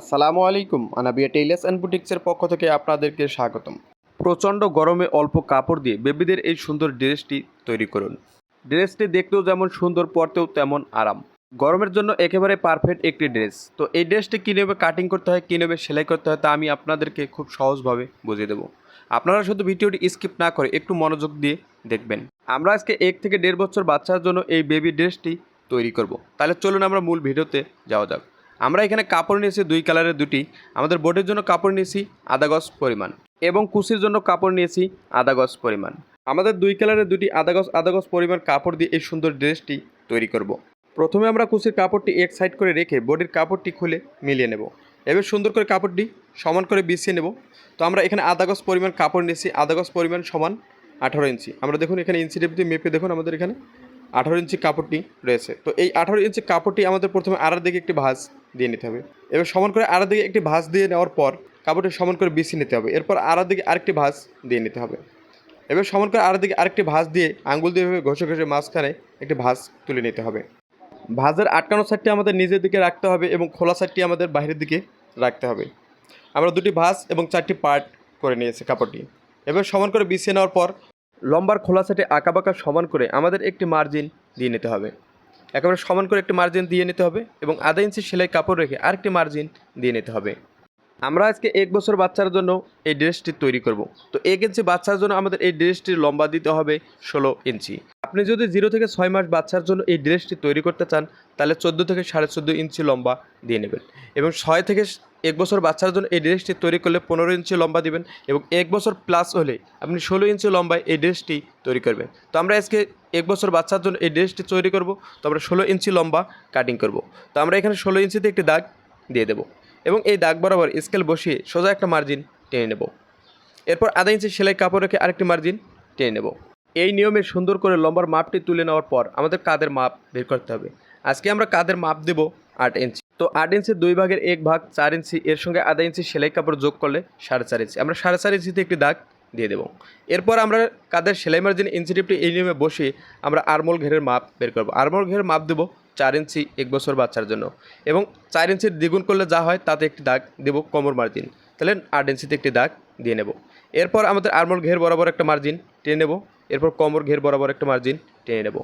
আসসালামু আলাইকুম, Anabia tailors and বুটিক্সের পক্ষ থেকে আপনাদেরকে স্বাগতম। প্রচণ্ড গরমে অল্প কাপড় দিয়ে বেবিদের এই সুন্দর ড্রেসটি তৈরি করুন। ড্রেসটি দেখতেও যেমন সুন্দর, পরতেও তেমন আরাম। গরমের জন্য একেবারে পারফেক্ট একটি ড্রেস। তো এই ড্রেসটি কীভাবে কাটিং করতে হয়, কীভাবে সেলাই করতে হয় তা আমি আপনাদেরকে খুব সহজভাবে বুঝিয়ে দেবো। আপনারা শুধু ভিডিওটি স্কিপ না করে একটু মনোযোগ দিয়ে দেখবেন। আমরা আজকে এক থেকে দেড় বছর বাচ্চার জন্য এই বেবি ড্রেসটি তৈরি করব। তাহলে চলুন আমরা মূল ভিডিওতে যাওয়া যাক। আমরা এখানে কাপড় নিয়েছি দুই কালারের দুটি। আমাদের বোর্ডের জন্য কাপড় নিয়েছি আধা গজ পরিমাণ এবং কুচির জন্য কাপড় নিয়েছি আধা গজ পরিমাণ। আমাদের দুই কালারের দুটি আধা গজ আধা গজ পরিমাণ কাপড় দিয়ে এই সুন্দর ড্রেসটি তৈরি করব। প্রথমে আমরা কুচির কাপড়টি এক সাইড করে রেখে বডির কাপড়টি খুলে মিলিয়ে নেব। এবার সুন্দর করে কাপড়টি সমান করে বিছিয়ে নেব। তো আমরা এখানে আধা গজ পরিমাণ কাপড় নিয়েছি আধা গজ পরিমাণ সমান আঠারো ইঞ্চি। আমরা দেখুন এখানে ইঞ্চি টেপ দিয়ে মেপে দেখুন আমাদের এখানে আঠারো ইঞ্চি কাপড়টি রয়েছে। তো এই আঠারো ইঞ্চি কাপড়টি আমাদের প্রথমে আড়ার দিকে একটি ভাঁজ দিয়ে নিতে হবে। এবার সমান করে আড়ার দিকে একটি ভাঁজ দিয়ে নেওয়ার পর কাপড়টি সমান করে বিছিয়ে নিতে হবে। এরপর আড়ার দিকে আরেকটি ভাঁজ দিয়ে নিতে হবে। এবার সমান করে আড়ার দিকে আরেকটি ভাঁজ দিয়ে আঙ্গুল দিয়ে ঘষে ঘষে মাঝখানে একটি ভাঁজ তুলে নিতে হবে। ভাঁজের আটকানো সাইডটি আমাদের নিজের দিকে রাখতে হবে এবং খোলা সাইডটি আমাদের বাইরের দিকে রাখতে হবে। আমরা দুটি ভাঁজ এবং চারটি পার্ট করে নিয়েছি কাপড়টি। এবার সমান করে বিছিয়ে নেওয়ার পর লম্বার খোলা সাইডে আঁকাবাঁকা সমান করে আমাদের একটি মার্জিন দিয়ে নিতে হবে। একেবারে সমান করে একটি মার্জিন দিয়ে নিতে হবে এবং আধা ইঞ্চি সেলাই কাপড় রেখে আরেকটি মার্জিন দিয়ে নিতে হবে। আমরা আজকে এক বছর বাচ্চার জন্য এই ড্রেসটি তৈরি করব। তো এক ইঞ্চি বাচ্চার জন্য আমাদের এই ড্রেসটির লম্বা দিতে হবে ষোলো ইঞ্চি। আপনি যদি জিরো থেকে ছয় মাস বাচ্চার জন্য এই ড্রেসটি তৈরি করতে চান, তাহলে চোদ্দ থেকে সাড়ে চোদ্দ ইঞ্চি লম্বা দিয়ে নেবেন। এবং ছয় থেকে এক বছর বাচ্চার জন্য এই ড্রেসটি তৈরি করলে পনেরো ইঞ্চি লম্বা দিবেন এবং এক বছর প্লাস হলে আপনি ষোলো ইঞ্চি লম্বায় এই ড্রেসটি তৈরি করবেন। তো আমরা আজকে এক বছর বাচ্চার জন্য এই ড্রেসটি তৈরি করব, তো আমরা ষোলো ইঞ্চি লম্বা কাটিং করব। তো আমরা এখানে ষোলো ইঞ্চিতে একটি দাগ দিয়ে দেবো এবং এই দাগ বরাবর স্কেল বসিয়ে সোজা একটা মার্জিন টেনে নেব। এরপর আধা ইঞ্চি সেলাই কাপড় রেখে আরেকটি মার্জিন টেনে নেব। এই নিয়মে সুন্দর করে লম্বার মাপটি তুলে নেওয়ার পর আমাদের কাদের মাপ বের করতে হবে। আজকে আমরা কাদের মাপ দেব? আট ইঞ্চি। তো আট ইঞ্চির দুই ভাগের এক ভাগ চার ইঞ্চি, এর সঙ্গে আধা ইঞ্চি সেলাই কাপড় যোগ করলে সাড়ে চার ইঞ্চি। আমরা সাড়ে চার ইঞ্চিতে একটি দাগ দিয়ে দেবো। এরপর আমরা কাদের সেলাই মার্জিন ইঞ্চি টিপটি এই নিয়মে বসিয়ে আমরা আরমোল ঘেরের মাপ বের করব। আরমোল ঘেরের মাপ দেবো চার ইঞ্চি এক বছর বাচ্চার জন্য এবং চার ইঞ্চির দ্বিগুণ করলে যা হয় তাতে একটি দাগ দেবো কোমর মার্জিন তাহলে আট ইঞ্চিতে একটি দাগ দিয়ে নেব। এরপর আমাদের আরমোল ঘের বরাবর একটা মার্জিন টেনে নেব। এরপর কোমর ঘের বরাবর একটা মার্জিন টেনে নেব।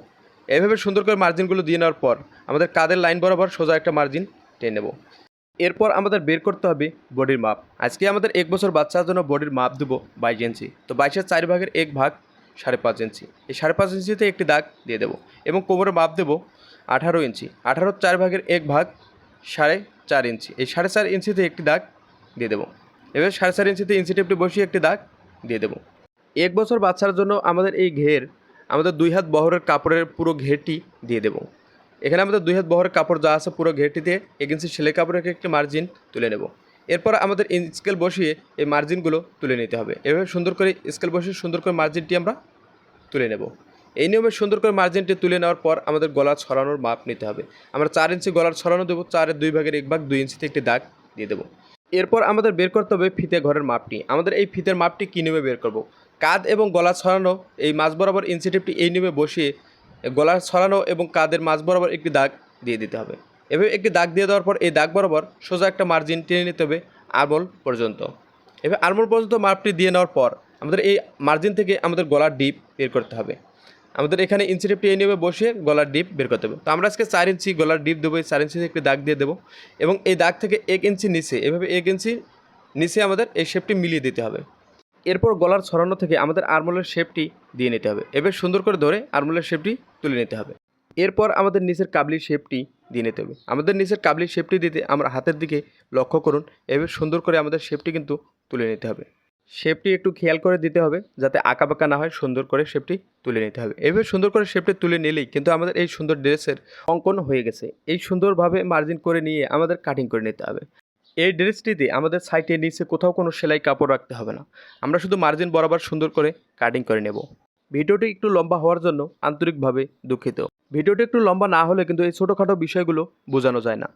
এভাবে সুন্দর করে মার্জিনগুলো দিয়ে নেওয়ার পর আমাদের কাদের লাইন বরাবর সোজা একটা মার্জিন টেনে নেব। এরপর আমাদের বের করতে হবে বডির মাপ। আজকে আমাদের এক বছর বাচ্চার জন্য বডির মাপ দেবো বাইশ ইঞ্চি তো বাইশের চার ভাগের এক ভাগ সাড়ে পাঁচ ইঞ্চি এই সাড়ে পাঁচ ইঞ্চিতে একটি দাগ দিয়ে দেবো এবং কোমরের মাপ দেবো আঠারো ইঞ্চি আঠারোর চার ভাগের এক ভাগ সাড়ে চার ইঞ্চি এই সাড়ে চার ইঞ্চিতে একটি দাগ দিয়ে দেবো। এবার সাড়ে চার ইঞ্চিতে ইঞ্চি টেপটি বসিয়ে একটি দাগ দিয়ে দেবো। এক বছর বাচ্চার জন্য আমাদের এই ঘের, আমাদের দুই হাত বহরের কাপড়ের পুরো ঘেরটি দিয়ে দেবো। এখানে আমাদের দুই হাত বহরের কাপড় যা আছে পুরো ঘেরটিতে ইঞ্চি সেলাই কাপড় রেখে একটি মার্জিন তুলে নেব। এরপর আমাদের স্কেল বসিয়ে এই মার্জিনগুলো তুলে নিতে হবে। এভাবে সুন্দর করে স্কেল বসিয়ে সুন্দর করে মার্জিনটি আমরা তুলে নেব। এই নিয়মে সুন্দর করে মার্জিনটি তুলে নেওয়ার পর আমাদের গলা ছড়ানোর মাপ নিতে হবে। আমরা চার ইঞ্চি গলার ছড়ানো দেবো চারের দুই ভাগের এক ভাগ দুই ইঞ্চিতে একটি দাগ দিয়ে দেবো। এরপর আমাদের বের করতে হবে ফিতে ঘরের মাপটি। আমাদের এই ফিতের মাপটি কী নিয়মে বের করব? কাঁধ এবং গলা ছড়ানো, এই মাছ বরাবর ইনসেটিভটি এই নিয়মে বসিয়ে গলা ছড়ানো এবং কাঁধের মাছ বরাবর একটি দাগ দিয়ে দিতে হবে। এভাবে একটি দাগ দিয়ে দেওয়ার পর এই দাগ বরাবর সোজা একটা মার্জিন টেনে নিতে হবে আরমোল পর্যন্ত। এবার আরমোল পর্যন্ত মাপটি দিয়ে নেওয়ার পর আমাদের এই মার্জিন থেকে আমাদের গলার ডিপ বের করতে হবে। আমাদের এখানে ইঞ্চি টেপটি এই নিয়মে বসে গলার ডিপ বের করতে হবে। তো আমরা আজকে চার ইঞ্চি গলার ডিপ দেবো, এই চার ইঞ্চি একটি দাগ দিয়ে দেবো এবং এই দাগ থেকে এক ইঞ্চি নিচে, এভাবে এক ইঞ্চি নিচে আমাদের এই শেপটি মিলিয়ে দিতে হবে। এরপর গলার ছড়ানো থেকে আমাদের আরমোলের শেপটি দিয়ে নিতে হবে। এবার সুন্দর করে ধরে আরমোলের শেপটি তুলে নিতে হবে। এরপর আমাদের নিচের কাবলির শেপটি দিয়ে নিতে হবে। আমাদের নিচের কাবলি শেপটি দিতে আমরা হাতের দিকে লক্ষ্য করুন। এবার সুন্দর করে আমাদের শেপটি কিন্তু তুলে নিতে হবে। শেপটি একটু খেয়াল করে দিতে হবে যাতে আঁকা বাঁকা না হয়, সুন্দর করে শেপটি তুলে নিতে হবে। এভাবে সুন্দর করে শেপটি তুলে নিলেই কিন্তু আমাদের এই সুন্দর ড্রেসের অঙ্কন হয়ে গেছে। এই সুন্দরভাবে মার্জিন করে নিয়ে আমাদের কাটিং করে নিতে হবে। এই ড্রেসটিতে আমাদের সাইটের নিচে কোথাও কোনো সেলাই কাপড় রাখতে হবে না। আমরা শুধু মার্জিন বরাবর সুন্দর করে কাটিং করে নেব। ভিডিওটি একটু লম্বা হওয়ার জন্য আন্তরিকভাবে দুঃখিত। ভিডিওটি একটু লম্বা না হলে কিন্তু এই ছোটোখাটো বিষয়গুলো বোঝানো যায় না।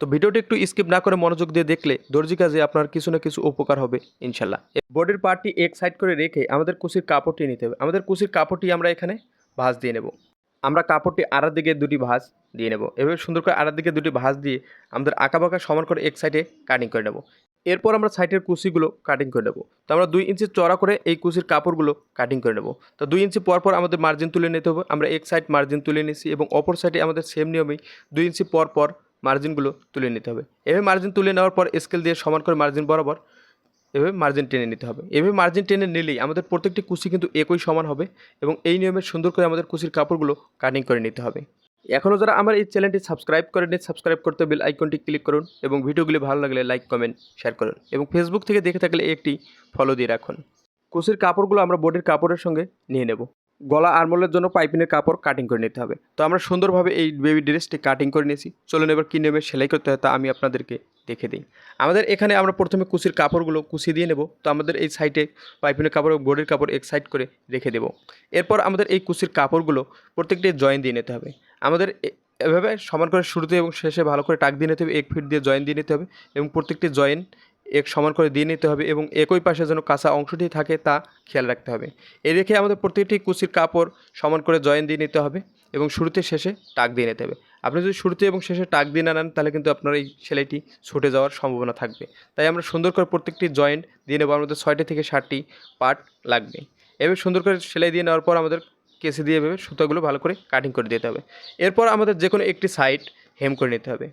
তো ভিডিওটি একটু স্কিপ না করে মনোযোগ দিয়ে দেখলে দর্জি কাজে আপনার কিছু না কিছু উপকার হবে, ইনশাল্লাহ। বডির পার্টটি এক সাইড করে রেখে আমাদের কুচির কাপড়টি নিতে হবে। আমাদের কুচির কাপড়টি আমরা এখানে ভাঁজ দিয়ে নেব। আমরা কাপড়টি আড়ার দিকে দুটি ভাঁজ দিয়ে নেব। এভাবে সুন্দর করে আড়ার দিকে দুটি ভাঁজ দিয়ে আমাদের আঁকা বাঁকা সমান করে এক সাইডে কাটিং করে নেব। এরপর আমরা সাইডের কুচিগুলো কাটিং করে নেব। তো আমরা দুই ইঞ্চি চড়া করে এই কুচির কাপড়গুলো কাটিং করে নেব। তো দুই ইঞ্চি পর পর আমাদের মার্জিন তুলে নিতে হবে। আমরা এক সাইড মার্জিন তুলে নিয়েছি এবং অপর সাইডে আমাদের সেম নিয়মেই দুই ইঞ্চি পর পর মার্জিনগুলো তুলে নিতে হবে। এভাবে মার্জিন তুলে নেওয়ার পর স্কেল দিয়ে সমান করে মার্জিন বরাবর এভাবে মার্জিন টেনে নিতে হবে। এভাবে মার্জিন টেনে নিলেই আমাদের প্রত্যেকটি কুচি কিন্তু একই সমান হবে এবং এই নিয়মে সুন্দর করে আমাদের কুচির কাপড়গুলো কাটিং করে নিতে হবে। এখনও যারা আমার এই চ্যানেলটি সাবস্ক্রাইব করেনি সাবস্ক্রাইব করতে বিল আইকনটি ক্লিক করুন এবং ভিডিওগুলি ভালো লাগলে লাইক কমেন্ট শেয়ার করুন এবং ফেসবুক থেকে দেখে থাকলে একটি ফলো দিয়ে রাখুন। কুচির কাপড়গুলো আমরা বোর্ডের কাপড়ের সঙ্গে নিয়ে নেব। গলা আরমোলের জন্য পাইপিনের কাপড় কাটিং করে নিতে হবে। তো আমরা সুন্দরভাবে এই বেবি ড্রেসটি কাটিং করে নিয়েছি। চলুন এবার কী নেবে সেলাই করতে হয় তা আমি আপনাদেরকে দেখে দিই। আমাদের এখানে আমরা প্রথমে কুচির কাপড়গুলো কুচি দিয়ে নেব। তো আমাদের এই সাইডে পাইপিনের কাপড় এবং বডির কাপড় এক সাইড করে রেখে দেব। এরপর আমাদের এই কুচির কাপড়গুলো প্রত্যেকটি জয়েন দিয়ে নিতে হবে। আমাদের এভাবে সমান করে শুরুতে এবং শেষে ভালো করে টাক দিয়ে নিতে হবে। এক ফিট দিয়ে জয়েন দিয়ে নিতে হবে এবং প্রত্যেকটি জয়েন এক সমান করে দিয়ে নিতে হবে এবং একই পাশে যেন কাঁচা অংশটি থাকে তা খেয়াল রাখতে হবে। এ রেখে আমাদের প্রত্যেকটি কুচির কাপড় সমান করে জয়েন দিয়ে নিতে হবে এবং শুরুতে শেষে টাক দিয়ে নিতে হবে। আপনি যদি শুরুতে এবং শেষে টাক দিয়ে না নেন, তাহলে কিন্তু আপনার এই সেলাইটি ছুটে যাওয়ার সম্ভাবনা থাকবে। তাই আমরা সুন্দর করে প্রত্যেকটি জয়েন্ট দিয়ে নেব। আমাদের ছয়টি থেকে ষাটটি পার্ট লাগবে। এভাবে সুন্দর করে সেলাই দিয়ে নেওয়ার পর আমাদের কেসে দিয়ে এভাবে সুতোগুলো ভালো করে কাটিং করে দিতে হবে। এরপর আমাদের যে কোনো একটি সাইড হেম করে নিতে হবে।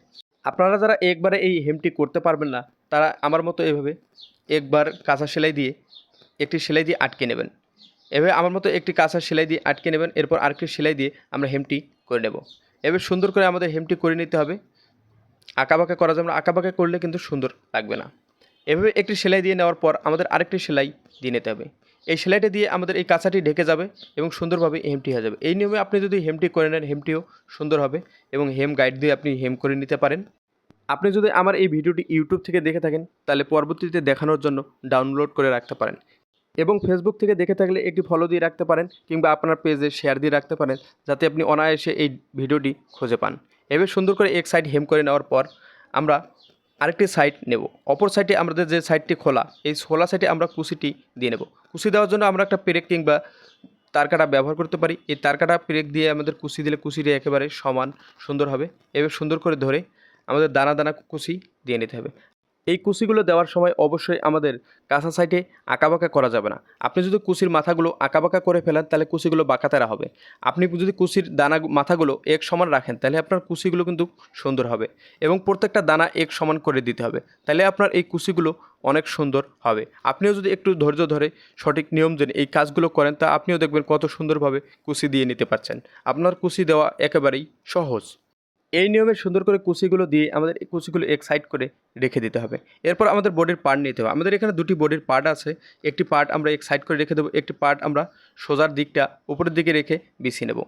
আপনারা যারা একবারে এই হেমটি করতে পারবেন না তারা আমার মতো এভাবে একবার কাঁচা সেলাই দিয়ে একটি সেলাই দিয়ে আটকে নেবেন। এভাবে আমার মতো একটি কাঁচা সেলাই দিয়ে আটকে নেবেন, এরপর আরেকটি সেলাই দিয়ে আমরা হেমটি করে নেব। এভাবে সুন্দর করে আমাদের হেমটি করে নিতে হবে। আঁকাবাঁকা করা যাবে না, আঁকাবাঁকা করলে কিন্তু সুন্দর লাগবে না। এভাবে একটি সেলাই দিয়ে নেওয়ার পর আমাদের আরেকটি সেলাই দিয়ে নিতে হবে। এই সেলাইটা দিয়ে আমাদের এই কাঁচাটি ঢেকে যাবে এবং সুন্দরভাবে হেমটি হয়ে যাবে। এই নিয়মে আপনি যদি হেমটি করে নেন, হেমটিও সুন্দর হবে এবং হেম গাইড দিয়ে আপনি হেম করে নিতে পারেন। আপনি যদি আমার এই ভিডিওটি ইউটিউব থেকে দেখে থাকেন, তাহলে পরবর্তীতে দেখানোর জন্য ডাউনলোড করে রাখতে পারেন। এবং ফেসবুক থেকে দেখে থাকলে একটি ফলো দিয়ে রাখতে পারেন, কিংবা আপনার পেজে শেয়ার দিয়ে রাখতে পারেন, যাতে আপনি অনায়াসে এই ভিডিওটি খুঁজে পান। এবার সুন্দর করে এক সাইড হেম করে নেওয়ার পর আমরা আরেকটি সাইড নেব। অপর সাইডে আমাদের যে সাইডটি খোলা, এই খোলা সাইডে আমরা কুচিটি দিয়ে নেব। কুচি দেওয়ার জন্য আমরা একটা পেরেক কিংবা তারকাটা ব্যবহার করতে পারি। এই তারকাটা পেরেক দিয়ে আমাদের কুচি দিলে কুচিটি একেবারে সমান সুন্দর হবে। এবার সুন্দর করে ধরে আমাদের দানা দানা কুচি দিয়ে নিতে হবে। এই কুচিগুলো দেওয়ার সময় অবশ্যই আমাদের কাঁচা সাইডে আঁকাবাঁকা করা যাবে না। আপনি যদি কুচির মাথাগুলো আঁকাবাঁকা করে ফেলেন, তাহলে কুচিগুলো বাঁকাতেরা হবে। আপনি যদি কুচির দানা মাথাগুলো এক সমান রাখেন, তাহলে আপনার কুচিগুলো কিন্তু সুন্দর হবে এবং প্রত্যেকটা দানা এক সমান করে দিতে হবে। তাহলে আপনার এই কুচিগুলো অনেক সুন্দর হবে। আপনিও যদি একটু ধৈর্য ধরে সঠিক নিয়ম জেনে এই কাজগুলো করেন, তা আপনিও দেখবেন কত সুন্দরভাবে কুচি দিয়ে নিতে পারছেন। আপনার কুচি দেওয়া একেবারেই সহজ। এই নিয়মে সুন্দর করে কুচিগুলো দিয়ে আমাদের কুচিগুলো এক সাইড করে রেখে দিতে হবে। এরপর আমাদের বডির পার্ট নিতে হবে। আমাদের এখানে দুটি বডির পার্ট আছে। একটি পার্ট আমরা এক সাইড করে রেখে দেবো, একটি পার্ট আমরা সোজার দিকটা উপরের দিকে রেখে বিছিয়ে নেব।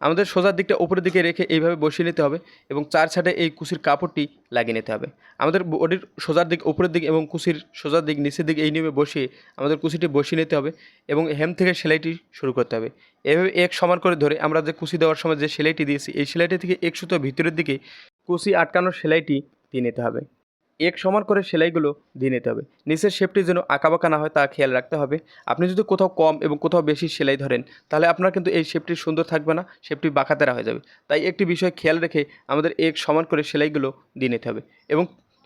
আমাদের সোজার দিকটা উপরের দিকে রেখে এইভাবে বসিয়ে নিতে হবে এবং চার সাইডে এই কুচির কাপড়টি লাগিয়ে নিতে হবে। আমাদের বডির সোজার দিক উপরের দিক এবং কুচির সোজার দিক নিচের দিক এই নিয়মে বসিয়ে আমাদের কুচিটি বসিয়ে নিতে হবে এবং হেম থেকে সেলাইটি শুরু করতে হবে। এভাবে এক সমান করে ধরে আমরা যে কুচি দেওয়ার সময় যে সেলাইটি দিয়েছি, এই সেলাইটি থেকে এক ভিতরের দিকে কুচি আটকানোর সেলাইটি দিয়ে নিতে হবে। এক সমান করে সেলাইগুলো দিয়ে নিতে হবে। নিচের শেপটি যেন আঁকাবাঁকা না হয়, তা খেয়াল রাখতে হবে। আপনি যদি কোথাও কম এবং কোথাও বেশি সেলাই ধরেন, তাহলে আপনার কিন্তু এই শেপটি সুন্দর থাকবে না শেপটি বাঁকাতেরা হয়ে যাবে। তাই একটি বিষয় খেয়াল রেখে আমাদের এক সমান করে সেলাইগুলো দিয়ে নিতে হবে এবং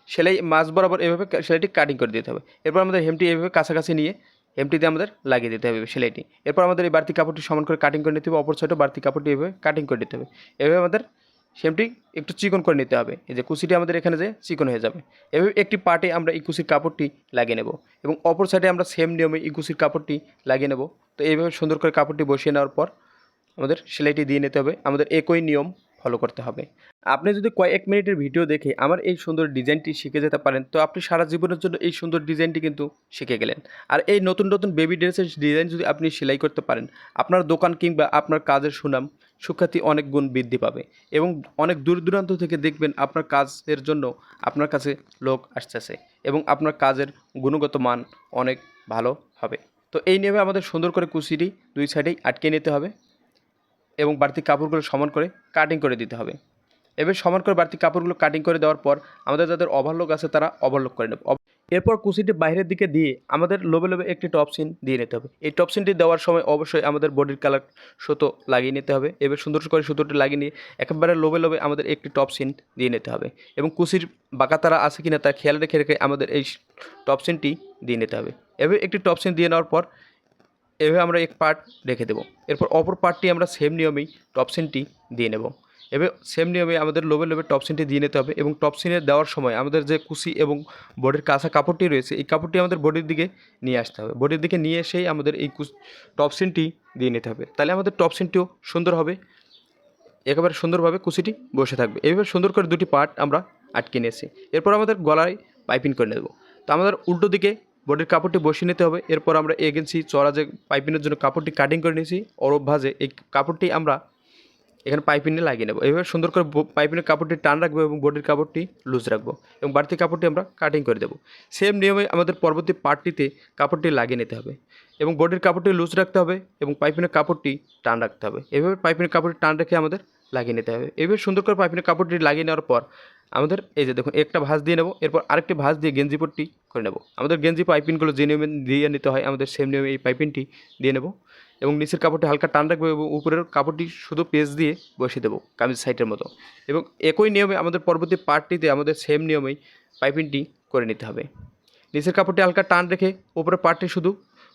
সেলাই মাছ বরাবর এভাবে সেলাইটি কাটিং করে দিতে হবে। এরপর আমাদের হেমটি এভাবে কাছাকাছি নিয়ে হেমটিতে আমাদের লাগিয়ে দিতে হবে সেলাইটি। এরপর আমাদের এই বাড়তি কাপড়টি সমান করে কাটিং করে নিতে হবে, অপর সাইডে বাড়তি কাপড়টি এভাবে কাটিং করে দিতে হবে। এভাবে আমাদের সেমটি একটু চিকন করে নিতে হবে। এই যে কুচিটি আমাদের এখানে যে চিকন হয়ে যাবে। এভাবে একটি পার্টে আমরা এই কুচির কাপড়টি লাগিয়ে নেব এবং অপর সাইডে আমরা সেম নিয়মে এই কুচির কাপড়টি লাগিয়ে নেব। তো এইভাবে সুন্দর করে কাপড়টি বসিয়ে নেওয়ার পর আমাদের সেলাইটি দিয়ে নিতে হবে। আমাদের একই নিয়ম ফলো করতে হবে। আপনি যদি কয়েক মিনিটের ভিডিও দেখে আমার এই সুন্দর ডিজাইনটি শিখে যেতে পারেন, তো আপনি সারা জীবনের জন্য এই সুন্দর ডিজাইনটি কিন্তু শিখে গেলেন। আর এই নতুন নতুন বেবি ড্রেসের ডিজাইন যদি আপনি সেলাই করতে পারেন, আপনার দোকান কিংবা আপনার কাজের সুনাম, সুখ্যাতি অনেক গুণ বৃদ্ধি পাবে এবং অনেক দূর দূরান্ত থেকে দেখবেন আপনার কাজের জন্য আপনার কাছে লোক আসতেছে এবং আপনার কাজের গুণগত মান অনেক ভালো হবে। তো এই নিয়মে আমাদের সুন্দর করে কুচিটি দুই সাইডেই আটকে নিতে হবে এবং বাড়তি কাপড়গুলো সমান করে কাটিং করে দিতে হবে। এবার সমান করে বাড়তি কাপড়গুলো কাটিং করে দেওয়ার পর আমাদের যাদের ওভারলোক আছে তারা ওভারলোক করে নেবে। এরপর কুচিটি বাইরের দিকে দিয়ে আমাদের লোবে লোবে একটি টপসিন দিয়ে নিতে হবে। এই টপসিনটি দেওয়ার সময় অবশ্যই আমাদের বডির কালার সুতো লাগিয়ে নিতে হবে এবার সুন্দর করে সুতোটি লাগিয়ে নিয়ে একেবারে লোবে লোবে আমাদের একটি টপসিন দিয়ে নিতে হবে এবং কুচির বাঁকাতারা আছে কিনা তা খেয়াল রেখে রেখে আমাদের এই টপসিনটি দিয়ে নিতে হবে। এভাবে একটি টপসিন দিয়ে নেওয়ার পর এভাবে আমরা এক পার্ট রেখে দেবো। এরপর অপর পার্টটি আমরা সেম নিয়মেই টপসিনটি দিয়ে নেব। এবার সেম নিয়মে আমাদের লোবে লোবে টপসিনটি দিয়ে নিতে হবে এবং টপসিনে দেওয়ার সময় আমাদের যে কুচি এবং বডির কাঁচা কাপড়টি রয়েছে, এই কাপড়টি আমাদের বডির দিকে নিয়ে আসতে হবে। বডির দিকে নিয়ে এসেই আমাদের এই কুচ টপসিনটি দিয়ে নিতে হবে। তাহলে আমাদের টপসিনটিও সুন্দর হবে। একেবারে সুন্দরভাবে কুচিটি বসে থাকবে। এইভাবে সুন্দর করে দুটি পার্ট আমরা আটকে নিয়েছি। এরপর আমাদের গলায় পাইপিং করে নেব। তো আমাদের উল্টো দিকে বডির কাপড়টি বসিয়ে নিতে হবে। এরপর আমরা এগেন্সি চড়া যে পাইপিনের জন্য কাপড়টি কাটিং করে নিয়েছি। অরব ভাজে এই কাপড়টি আমরা এখানে পাইপিনে লাগিয়ে নেব। এইভাবে সুন্দর করে পাইপিনের কাপড়টি টান রাখব এবং বডির কাপড়টি লুজ রাখব এবং বাড়তি কাপড়টি আমরা কাটিং করে দেবো। সেম নিয়মে আমাদের পরবর্তী পার্টটিতে কাপড়টি লাগিয়ে নিতে হবে এবং বডির কাপড়টি লুজ রাখতে হবে এবং পাইপিনের কাপড়টি টান রাখতে হবে। এভাবে পাইপিনের কাপড়টি টান রেখে আমাদের লাগিয়ে নিতে হবে। এভাবে সুন্দর করে পাইপিনের কাপড়টি লাগিয়ে নেওয়ার পর আমাদের এই যে দেখুন, একটা ভাঁজ দিয়ে নেব, এরপর আরেকটি ভাঁজ দিয়ে গেঞ্জি পট্টি করে নেব। আমাদের গেঞ্জি পাইপিনগুলো যে নিয়মে দিয়ে নিতে হয়, আমাদের সেম নিয়মে এই পাইপিনটি দিয়ে নেব। এবং নিচের কাপড়টি হালকা টান রাখব এবং উপরের কাপড়টি শুধু পেজ দিয়ে বসিয়ে দেবো কামিজ সাইডের মতো। এবং একই নিয়মে আমাদের পরবর্তী পার্টটিতে আমাদের সেম নিয়মেই পাইপিংটি করে নিতে হবে। নিচের কাপড়টি হালকা টান রেখে উপরের পার্টটি শুধু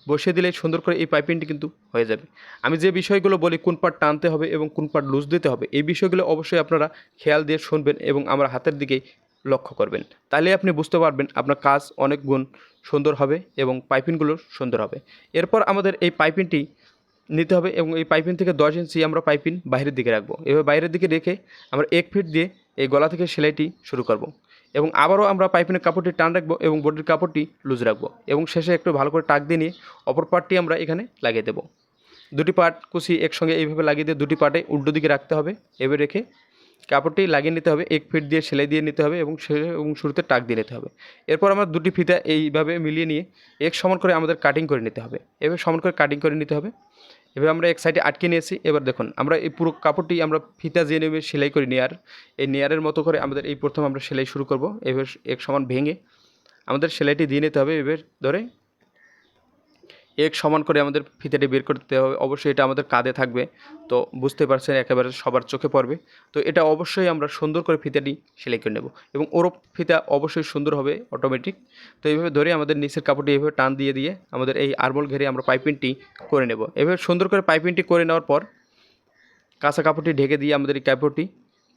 বসিয়ে দিলে সুন্দর করে এই পাইপিংটি কিন্তু হয়ে যাবে। আমি যে বিষয়গুলো বলি কোন পার্ট টানতে হবে এবং কোন পার্ট লুজ দিতে হবে, এই বিষয়গুলো অবশ্যই আপনারা খেয়াল দিয়ে শুনবেন এবং আমার হাতের দিকেই লক্ষ্য করবেন। তাহলে আপনি বুঝতে পারবেন আপনার কাজ অনেক গুণ সুন্দর হবে এবং পাইপিংগুলো সুন্দর হবে। এরপর আমাদের এই পাইপিংটি নিতে হবে এবং এই পাইপিং থেকে দশ ইঞ্চি আমরা পাইপিং বাইরের দিকে রাখব। এভাবে বাইরের দিকে রেখে আমরা এক ফিট দিয়ে এই গলা থেকে সেলাইটি শুরু করব এবং আবারও আমরা পাইপিনের কাপড়টি টান রাখব এবং বডির কাপড়টি লুজ রাখব এবং শেষে একটু ভালো করে টাক দিয়ে নিয়ে অপর পার্টটি আমরা এখানে লাগিয়ে দেবো। দুটি পার্ট কুচি একসঙ্গে এইভাবে লাগিয়ে দিয়ে দুটি পার্টে উল্টো দিকে রাখতে হবে। এভাবে রেখে কাপড়টি লাগিয়ে নিতে হবে, এক ফিট দিয়ে সেলাই দিয়ে নিতে হবে এবং শেষে এবং শুরুতে টাক দিয়ে নিতে হবে। এরপর আমরা দুটি ফিতা এইভাবে মিলিয়ে নিয়ে এক সমান করে আমাদের কাটিং করে নিতে হবে। এভাবে সমান করে কাটিং করে নিতে হবে। এবার আমরা এক সাইডে আটকে নিয়েছি। এবার দেখুন, আমরা এই পুরো কাপড়টি আমরা ফিতা যে নেবে সেলাই করি নেয়ার, এই নেয়ারের মতো করে আমাদের এই প্রথম আমরা সেলাই শুরু করব। এবার এক সমান ভেঙে আমাদের সেলাইটি দিয়ে নিতে হবে। এবার ধরে এক সমান করে আমাদের ফিতাটি বের করতে হবে। অবশ্যই এটা আমাদের কাঁধে থাকবে। তো বুঝতে পারছেন, একেবারে সবার চোখে পড়বে। তো এটা অবশ্যই আমরা সুন্দর করে ফিতাটি সেলাই করে নেব এবং ওরও ফিতা অবশ্যই সুন্দর হবে অটোমেটিক তো এইভাবে ধরে আমাদের নিচের কাপড়টি এইভাবে টান দিয়ে দিয়ে আমাদের এই আরমোল ঘেরে আমরা পাইপিংটি করে নেব। এভাবে সুন্দর করে পাইপিংটি করে নেওয়ার পর কাঁচা কাপড়টি ঢেকে দিয়ে আমাদের এই কাপড়টি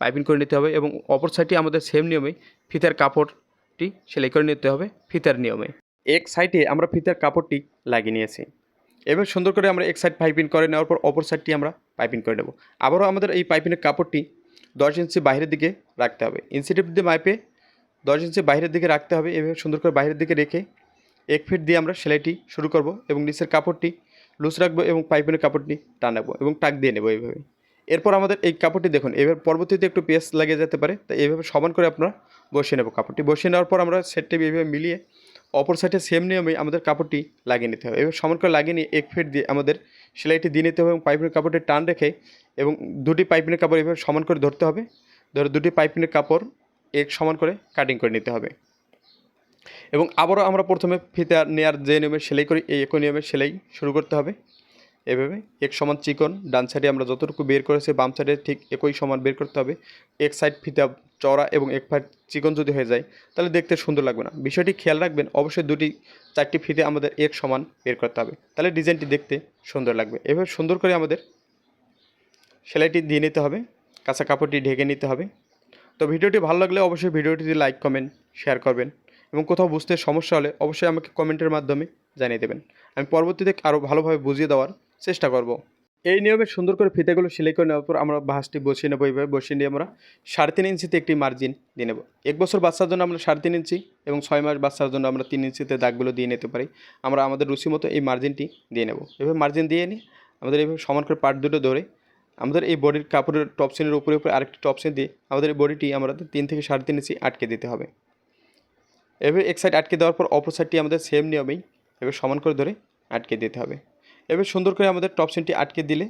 পাইপিং করে নিতে হবে এবং অপর সাইডটি আমাদের সেম নিয়মে ফিতার কাপড়টি সেলাই করে নিতে হবে, ফিতার নিয়মে। এক সাইডে আমরা ফিতার কাপড়টি লাগিয়ে নিয়েছি। এবার সুন্দর করে আমরা এক সাইড পাইপিং করে নেওয়ার পর অপর সাইডটি আমরা পাইপিং করে নেব। আবারও আমাদের এই পাইপিংয়ের কাপড়টি দশ ইঞ্চি বাইরের দিকে রাখতে হবে। ইঞ্চিটিভ দিয়ে মাইপে দশ ইঞ্চি বাইরের দিকে রাখতে হবে। এভাবে সুন্দর করে বাইরের দিকে রেখে এক ফিট দিয়ে আমরা সেলাইটি শুরু করব এবং নিচের কাপড়টি লুজ রাখব এবং পাইপিনের কাপড়টি টানাবো এবং টাক দিয়ে নেব এইভাবে। এরপর আমাদের এই কাপড়টি দেখুন এবার পরবর্তীতে একটু পেস লাগিয়ে যেতে পারে। তাই এইভাবে সমান করে আপনারা বসিয়ে নেব কাপড়টি। বসিয়ে নেওয়ার পর আমরা সেটটি এইভাবে মিলিয়ে অপর সাইডে সেম নিয়মে আমাদের কাপড়টি লাগিয়ে নিতে হবে। এবার সমান করে লাগিয়ে নিয়ে এক ফিট দিয়ে আমাদের সেলাইটি দিয়ে নিতে হবে এবং পাইপিনের কাপড়টি টান রেখে এবং দুটি পাইপিনের কাপড় এভাবে সমান করে ধরতে হবে। ধরে দুটি পাইপিনের কাপড় এক সমান করে কাটিং করে নিতে হবে। এবং আবারও আমরা প্রথমে ফিতা নেয়ার যে নিয়মে সেলাই করি, এই একই নিয়মে সেলাই শুরু করতে হবে। এভাবে এক সমান চিকন, ডান সাইডে আমরা যতটুকু বের করেছি, বাম সাইডে ঠিক একই সমান বের করতে হবে। এক সাইড ফিতা চড়া এবং এক সাইড চিকন যদি হয়ে যায়, তাহলে দেখতে সুন্দর লাগবে না। বিষয়টি খেয়াল রাখবেন, অবশ্যই দুটি, চারটি ফিতে আমাদের এক সমান বের করতে হবে। তাহলে ডিজাইনটি দেখতে সুন্দর লাগবে। এভাবে সুন্দর করে আমাদের সেলাইটি দিয়ে নিতে হবে, কাঁচা কাপড়টি ঢেকে নিতে হবে। তো ভিডিওটি ভালো লাগলে অবশ্যই ভিডিওটিতে লাইক, কমেন্ট, শেয়ার করবেন এবং কোথাও বুঝতে সমস্যা হলে অবশ্যই আমাকে কমেন্টের মাধ্যমে জানিয়ে দেবেন। আমি পরবর্তীতে আরও ভালোভাবে বুঝিয়ে দেওয়ার চেষ্টা করব। এই নিয়মে সুন্দর করে ফিতেগুলো সেলাই করে নেওয়ার পর আমরা ভাঁজটি বসিয়ে নেব। এইভাবে বসিয়ে নিয়ে আমরা সাড়ে তিন ইঞ্চিতে একটি মার্জিন দিয়ে নেব। এক বছর বাচ্চার জন্য আমরা সাড়ে তিন ইঞ্চি এবং ছয় মাস বাচ্চার জন্য আমরা তিন ইঞ্চিতে দাগগুলো দিয়ে নিতে পারি। আমরা আমাদের রুচি মতো এই মার্জিনটি দিয়ে নেব। এভাবে মার্জিন দিয়ে নিই আমাদের এইভাবে সমান করে পার্ট দুটো ধরে আমাদের এই বডির কাপড়ের টপসিনের উপরে উপরে আরেকটি টপসিন দিয়ে আমাদের এই বডিটি আমাদের তিন থেকে সাড়ে তিন ইঞ্চি আটকে দিতে হবে। এভাবে এক সাইড আটকে দেওয়ার পর অপর সাইডটি আমাদের সেম নিয়মেই এবার সমান করে ধরে আটকে দিতে হবে। এবার সুন্দর করে আমাদের টপসিনটি আটকে দিলে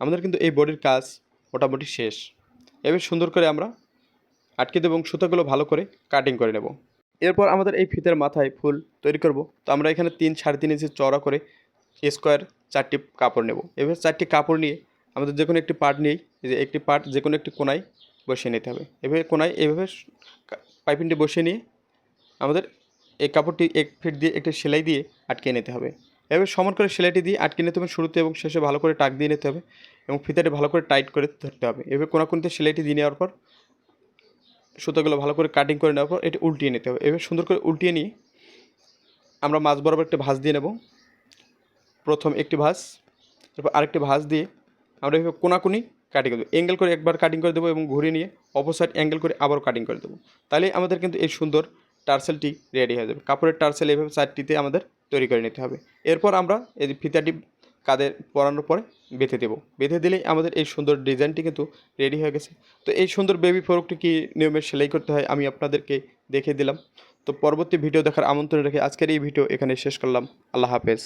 আমাদের কিন্তু এই বডির কাজ মোটামুটি শেষ। এবার সুন্দর করে আমরা আটকে দেবো এবং সুতোগুলো ভালো করে কাটিং করে নেব। এরপর আমাদের এই ফিতের মাথায় ফুল তৈরি করব। তো আমরা এখানে তিন সাড়ে তিন ইঞ্চি চড়া করে স্কোয়ার চারটি কাপড় নেব। এভাবে চারটি কাপড় নিয়ে আমাদের যে কোনো একটি পার্ট নিয়েই যে একটি পার্ট যে কোনো একটি কোনায় বসিয়ে নিতে হবে। এভাবে কোনায় এভাবে পাইপিংটি বসিয়ে নিয়ে আমাদের এই কাপড়টি এক ফিট দিয়ে একটি সেলাই দিয়ে আটকে নিতে হবে। এভাবে সমান করে সেলাইটি দিয়ে আটকে নিতে হবে শুরুতে এবং শেষে ভালো করে টাক দিয়ে নিতে হবে এবং ফিতাটি ভালো করে টাইট করে ধরতে হবে। এভাবে কোনাকুনিতে সেলাইটি দিয়ে নেওয়ার পর, সুতোগুলো ভালো করে কাটিং করে নেওয়ার পর এটি উল্টিয়ে নিতে হবে। এভাবে সুন্দর করে উল্টিয়ে নিয়ে আমরা মাছ বরাবর একটি ভাঁজ দিয়ে নেব। প্রথম একটি ভাঁজ, তারপর আরেকটি ভাঁজ দিয়ে আমরা এভাবে কোনাকুনি কাটিং করে দেবো অ্যাঙ্গেল করে একবার কাটিং করে দেবো এবং ঘুরিয়ে নিয়ে অপর সাইড অ্যাঙ্গেল করে আবার কাটিং করে দেবো। তাহলেই আমাদের কিন্তু এই সুন্দর টার্সেলটি রেডি হয়ে যাবে। কাপড়ের টার্সেল এইভাবে চারটিতে আমাদের তৈরি করে নিতে হবে। এরপর আমরা এই ফিতাটি কাদের পরানোর পরে বেঁধে দেবো। বেঁধে দিলেই আমাদের এই সুন্দর ডিজাইনটি কিন্তু রেডি হয়ে গেছে। তো এই সুন্দর বেবি ফ্রকটি কী নিয়মে সেলাই করতে হয় আমি আপনাদেরকে দেখে দিলাম। তো পরবর্তী ভিডিও দেখার আমন্ত্রণ রেখে আজকের এই ভিডিও এখানে শেষ করলাম। আল্লাহ হাফেজ।